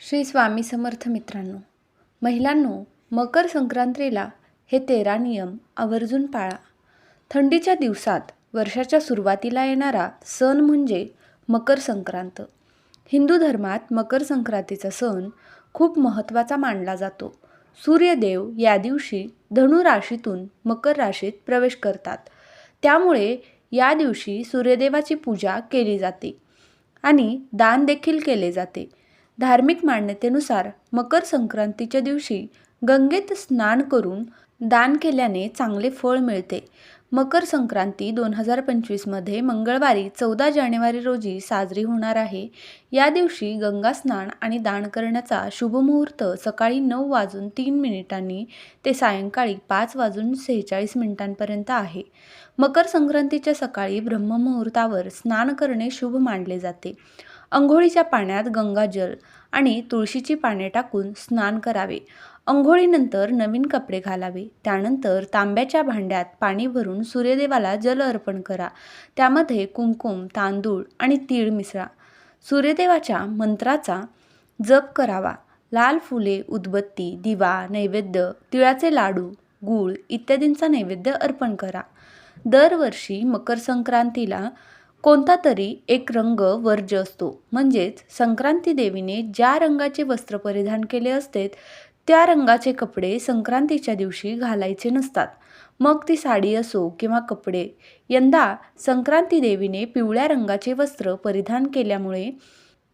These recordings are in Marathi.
श्री स्वामी समर्थ मित्रांनो महिलांनो मकर संक्रांतीला हे तेरा नियम आवर्जून पाळा. थंडीच्या दिवसात वर्षाच्या सुरुवातीला येणारा सण म्हणजे मकर संक्रांत. हिंदू धर्मात मकर संक्रांतीचा सण खूप महत्त्वाचा मानला जातो. सूर्यदेव या दिवशी धनु राशीतून मकर राशीत प्रवेश करतात. त्यामुळे या दिवशी सूर्यदेवाची पूजा केली जाते आणि दान देखील केले जाते. धार्मिक मान्यतेनुसार मकर संक्रांतीच्या दिवशी गंगेत स्नान करून दान केल्याने चांगले फळ मिळते. मकर संक्रांती दोन हजार पंचवीसमध्ये मंगळवारी चौदा जानेवारी रोजी साजरी होणार आहे. या दिवशी गंगा स्नान आणि दान करण्याचा शुभमुहूर्त सकाळी नऊ वाजून तीन मिनिटांनी ते सायंकाळी पाच वाजून सेहेचाळीस मिनिटांपर्यंत आहे. मकर संक्रांतीच्या सकाळी ब्रह्ममुहूर्तावर स्नान करणे शुभ मानले जाते. अंघोळीच्या पाण्यात गंगाजल आणि तुळशीची पाने टाकून स्नान करावे. अंघोळीनंतर नवीन कपडे घालावे. त्यानंतर तांब्याच्या भांड्यात पाणी भरून सूर्यदेवाला जल अर्पण करा. त्यामध्ये कुंकुम तांदूळ आणि तीळ मिसळा. सूर्यदेवाच्या मंत्राचा जप करावा. लाल फुले उदबत्ती दिवा नैवेद्य तिळाचे लाडू गूळ इत्यादींचा नैवेद्य अर्पण करा. दरवर्षी मकर संक्रांतीला कोणता तरी एक रंग वर्ज्य असतो. म्हणजेच संक्रांती देवीने ज्या रंगाचे वस्त्र परिधान केले असते त्या रंगाचे कपडे संक्रांतीच्या दिवशी घालायचे नसतात. मग ती साडी असो किंवा कपडे यंदा संक्रांती देवीने पिवळ्या रंगाचे वस्त्र परिधान केल्यामुळे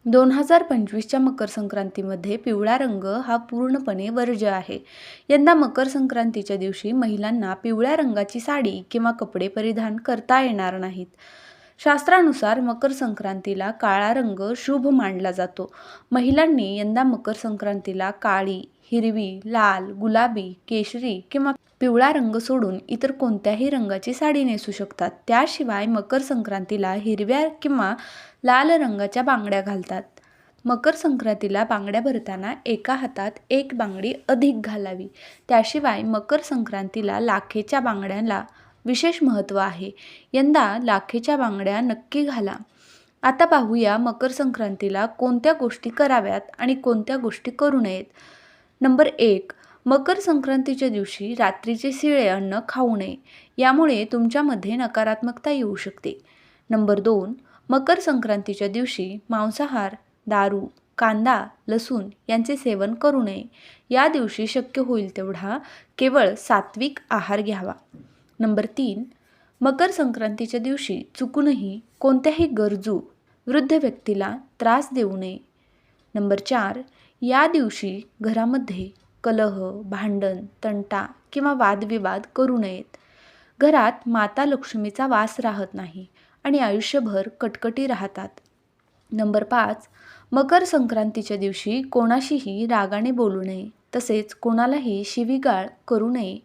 दोन हजार पंचवीसच्या मकर संक्रांतीमध्ये पिवळा रंग हा पूर्णपणे वर्ज्य आहे. यंदा मकर संक्रांतीच्या दिवशी महिलांना पिवळ्या रंगाची साडी किंवा कपडे परिधान करता येणार नाहीत. शास्त्रानुसार मकर संक्रांतीला काळा रंग शुभ मानला जातो. महिलांनी यंदा मकर संक्रांतीला काळी हिरवी लाल गुलाबी केशरी किंवा पिवळा रंग सोडून इतर कोणत्याही रंगाची साडी नेसू शकतात. त्याशिवाय मकर संक्रांतीला हिरव्या किंवा लाल रंगाच्या बांगड्या घालतात. मकर संक्रांतीला बांगड्या भरताना एका हातात एक बांगडी अधिक घालावी. त्याशिवाय मकर संक्रांतीला लाखेच्या बांगड्यांना विशेष महत्त्व आहे. यंदा लाखेच्या बांगड्या नक्की घाला. आता पाहूया मकर संक्रांतीला कोणत्या गोष्टी कराव्यात आणि कोणत्या गोष्टी करू नयेत. नंबर एक मकर संक्रांतीच्या दिवशी रात्रीचे शिळे अन्न खाऊ नये. यामुळे तुमच्यामध्ये नकारात्मकता येऊ शकते. नंबर दोन मकर संक्रांतीच्या दिवशी मांसाहार दारू कांदा लसूण यांचे सेवन करू नये. या दिवशी शक्य होईल तेवढा केवळ सात्विक आहार घ्यावा. नंबर तीन मकर संक्रांतीच्या दिवशी चुकूनही कोणत्याही गरजू वृद्ध व्यक्तीला त्रास देऊ नये. नंबर चार या दिवशी घरामध्ये कलह भांडण तंटा किंवा वादविवाद करू नयेत. घरात माता लक्ष्मीचा वास राहत नाही आणि आयुष्यभर कटकटी राहतात. नंबर पाच मकर संक्रांतीच्या दिवशी कोणाशीही रागाने बोलू नये तसेच कोणालाही शिवीगाळ करू नये.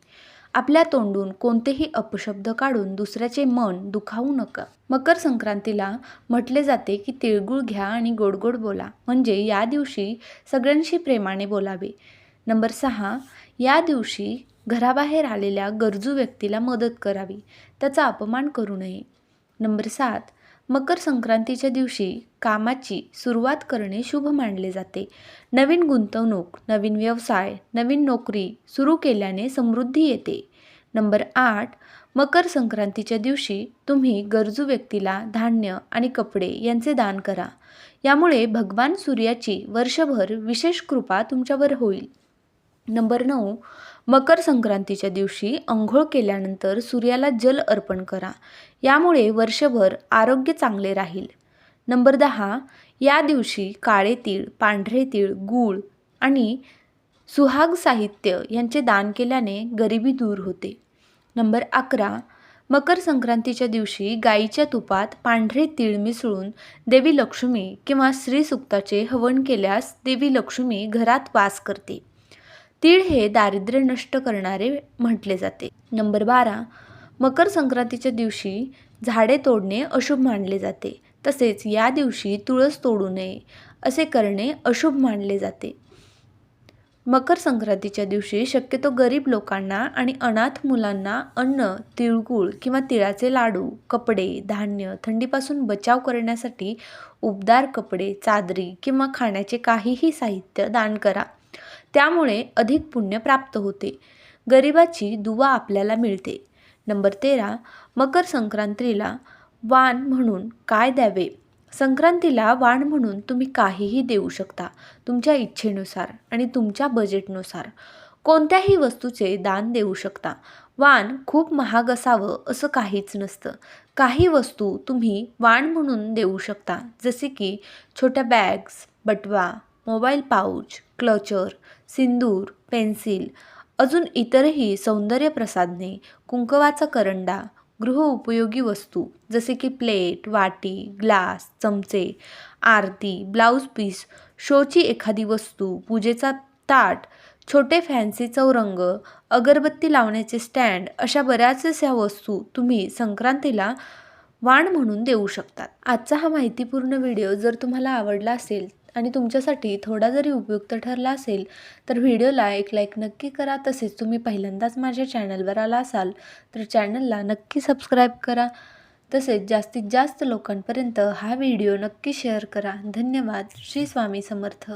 आपल्या तोंडून कोणतेही अपशब्द काढून दुसऱ्याचे मन दुखावू नका. मकर संक्रांतीला म्हटले जाते की तिळगुळ घ्या आणि गोडगोड बोला. म्हणजे या दिवशी सगळ्यांशी प्रेमाने बोलावे. नंबर सहा या दिवशी घराबाहेर आलेल्या गरजू व्यक्तीला मदत करावी. त्याचा अपमान करू नये. नंबर सात मकर संक्रांतीच्या दिवशी कामाची सुरुवात करणे शुभ मानले जाते. नवीन गुंतवणूक नवीन व्यवसाय नवीन नोकरी सुरू केल्याने समृद्धी येते. नंबर आठ मकर संक्रांतीच्या दिवशी तुम्ही गरजू व्यक्तीला धान्य आणि कपडे यांचे दान करा. यामुळे भगवान सूर्याची वर्षभर विशेष कृपा तुमच्यावर होईल. नंबर नऊ मकर संक्रांतीच्या दिवशी अंघोळ केल्यानंतर सूर्याला जल अर्पण करा. यामुळे वर्षभर आरोग्य चांगले राहील. नंबर दहा या दिवशी काळे तीळ पांढरे तीळ गूळ आणि सुहाग साहित्य यांचे दान केल्याने गरिबी दूर होते. नंबर अकरा मकर संक्रांतीच्या दिवशी गाईच्या तुपात पांढरे तीळ मिसळून देवी लक्ष्मी किंवा श्रीसुक्ताचे हवन केल्यास देवी लक्ष्मी घरात वास करते. तीळ हे दारिद्र्य नष्ट करणारे म्हटले जाते. नंबर बारा मकर संक्रांतीच्या दिवशी झाडे तोडणे अशुभ मानले जाते. तसेच या दिवशी तुळस तोडू नये असे करणे अशुभ मानले जाते. मकर संक्रांतीच्या दिवशी शक्यतो गरीब लोकांना आणि अनाथ मुलांना अन्न तिळगुळ किंवा तिळाचे लाडू कपडे धान्य थंडीपासून बचाव करण्यासाठी उबदार कपडे चादरी किंवा खाण्याचे काहीही साहित्य दान करा. त्यामुळे अधिक पुण्य प्राप्त होते. गरिबाची दुवा आपल्याला मिळते. नंबर तेरा मकर संक्रांतीला वाण म्हणून काय द्यावे? संक्रांतीला वाण म्हणून तुम्ही काहीही देऊ शकता तुमच्या इच्छेनुसार आणि तुमच्या बजेटनुसार कोणत्याही वस्तूचे दान देऊ शकता. वाण खूप महाग असावं असं काहीच नसतं. काही वस्तू तुम्ही वाण म्हणून देऊ शकता जसे की छोट्या बॅग्स बटवा मोबाईल पाऊच क्लचर सिंदूर पेन्सिल अजून इतरही सौंदर्य प्रसाधने कुंकवाचा करंडा गृहउपयोगी वस्तू जसे की प्लेट वाटी ग्लास चमचे आरती ब्लाऊज पीस शोची एखादी वस्तू पूजेचा ताट छोटे फॅन्सी चौरंग अगरबत्ती लावण्याचे स्टँड अशा बऱ्याचशा वस्तू तुम्ही संक्रांतीला वाण म्हणून देऊ शकतात. आजचा हा माहितीपूर्ण व्हिडिओ जर तुम्हाला आवडला असेल आणि तुमच्यासाठी थोडा जरी उपयुक्त ठरला असेल तर व्हिडिओला एक लाईक नक्की करा. तसेच तुम्ही पहिल्यांदाच माझ्या चॅनलवर आला असाल तर चॅनलला नक्की सबस्क्राईब करा. तसेच जास्तीत जास्त लोकांपर्यंत हा व्हिडिओ नक्की शेअर करा. धन्यवाद. श्री स्वामी समर्थ.